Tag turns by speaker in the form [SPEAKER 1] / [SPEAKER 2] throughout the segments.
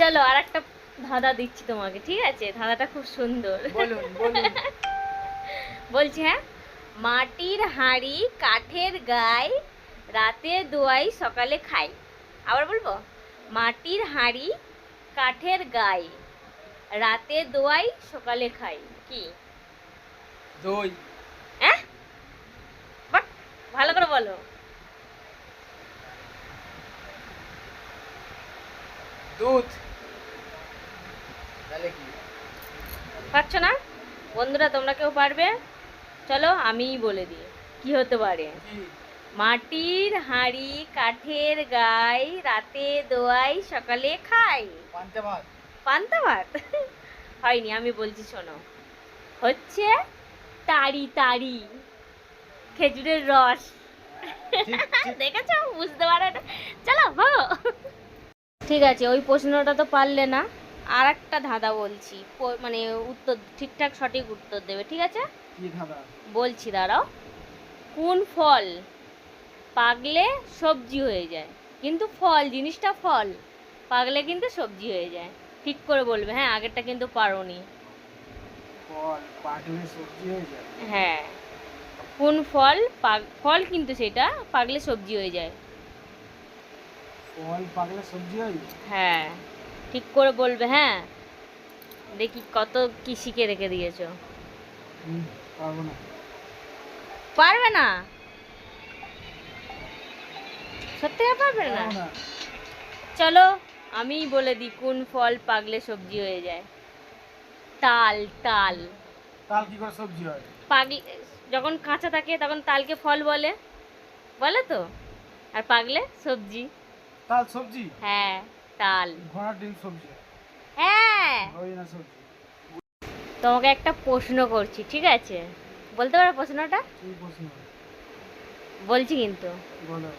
[SPEAKER 1] চলো আর একটা ধাঁধা দিচ্ছি তোমাকে ঠিক আছে? ধাঁধাটা খুব সুন্দর। বলছি হ্যাঁ? মাটির হাঁড়ি কাঠের গায়ে রাতে দোয়াই সকালে খাই। আবার বলব? মাটির হাঁড়ি কাঠের গায়ে রাতে দোয়াই সকালে খাই। কি?
[SPEAKER 2] দই।
[SPEAKER 1] হ্যাঁ? ভালো করে বলো।
[SPEAKER 2] দুধ।
[SPEAKER 1] পারছ না? বন্ধুরা তোমরা কেউ পারবে? চলো আমিই বলে দিই কি হতে পারে? মাটির হাঁড়ি কাঠের গায়ে রাতে দোয়াই সকালে খাই।
[SPEAKER 2] পান্তা ভাত।
[SPEAKER 1] পান্তা ভাত? হয়নি আমি বলছি শোনো। হচ্ছে তাড়ি তাড়ি খেজুরের রস।
[SPEAKER 2] ঠিক।
[SPEAKER 1] বুঝতে পারো চলো ঠিক আছে ওই প্রশ্নটা তো পারলে না। আর একটা ধাঁধা বলছি। মানে উত্তর ঠিকঠাক সঠিক উত্তর দেবে ঠিক আছে? বলছি দাঁড়াও। কোন ফল পাকলে সবজি হয়ে যায়? কিন্তু ফল জিনিসটা ফল। পাকলে কিন্তু সবজি হয়ে যায়। ঠিক করে বলবে হ্যাঁ আগেরটা কিন্তু পারোনি।
[SPEAKER 2] ফল সবজি হয়ে যায়?
[SPEAKER 1] হ্যাঁ। কোন ফল ফল কিন্তু সেটা পাকলে সবজি হয়ে যায়।
[SPEAKER 2] ফল পাকলে সবজি হয়ে যায়?
[SPEAKER 1] হ্যাঁ। ঠিক করে বলবে হ্যাঁ? দেখি কত কি শিখে রেখে দিয়েছ।
[SPEAKER 2] পারব না।
[SPEAKER 1] পারবে না? সত্যি পারবে না? চলো আমিই বলে দিই কোন ফল পাকলে সবজি হয়ে যায়? তাল তাল।
[SPEAKER 2] তাল কি করে সবজি হয়?
[SPEAKER 1] পাগলে যখন কাঁচা থাকে তখন তালকে ফল বলে। বলে তো? আর পাকলে সবজি।
[SPEAKER 2] তাল সবজি?
[SPEAKER 1] হ্যাঁ। তাল।
[SPEAKER 2] ঘোড়ার ডিম সবজি।
[SPEAKER 1] হ্যাঁ।
[SPEAKER 2] ওই না সবজি।
[SPEAKER 1] তোমাকে একটা প্রশ্ন করছি ঠিক আছে? বলতে পারো প্রশ্নটা?
[SPEAKER 2] কি প্রশ্ন?
[SPEAKER 1] বলছি কিন্তু।
[SPEAKER 2] বলো।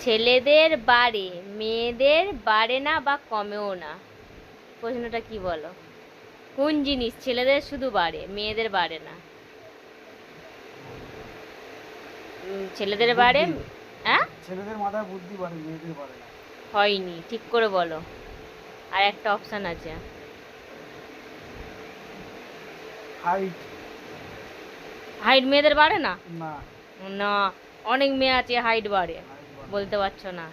[SPEAKER 1] ছেলেদের বাড়ে মেয়েদের বাড়ে না বা কমেও না? প্রশ্নটা কি বলো? কোন জিনিস ছেলেদের শুধু বাড়ে মেয়েদের বাড়ে না? ছেলেদের বাড়ে হ্যাঁ?
[SPEAKER 2] ছেলেদের মাথায় বুদ্ধি বাড়ে মেয়েদের বাড়ে না।
[SPEAKER 1] হয়নি ঠিক করে বলো। আর একটা অপশন আছে।
[SPEAKER 2] হাইট
[SPEAKER 1] হাইট মেয়েদের বাড়ে না?
[SPEAKER 2] না।
[SPEAKER 1] অনেক মেয়ে আছে হাইট
[SPEAKER 2] বাড়ে।
[SPEAKER 1] বলতে পারছ না।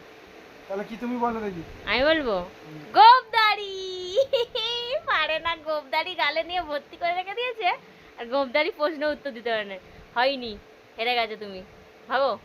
[SPEAKER 2] তাহলে কি তুমি বলো দেখি?
[SPEAKER 1] আমি বলব
[SPEAKER 2] হুম।
[SPEAKER 1] গোপদারি। পারে না গোপদারি গালে নিয়ে ভর্তি করে রেখে দিয়েছে। আর গোপদারি প্রশ্ন উত্তর দিতে পারে না। হয়নি হেরে গেছে তুমি। ভাবো।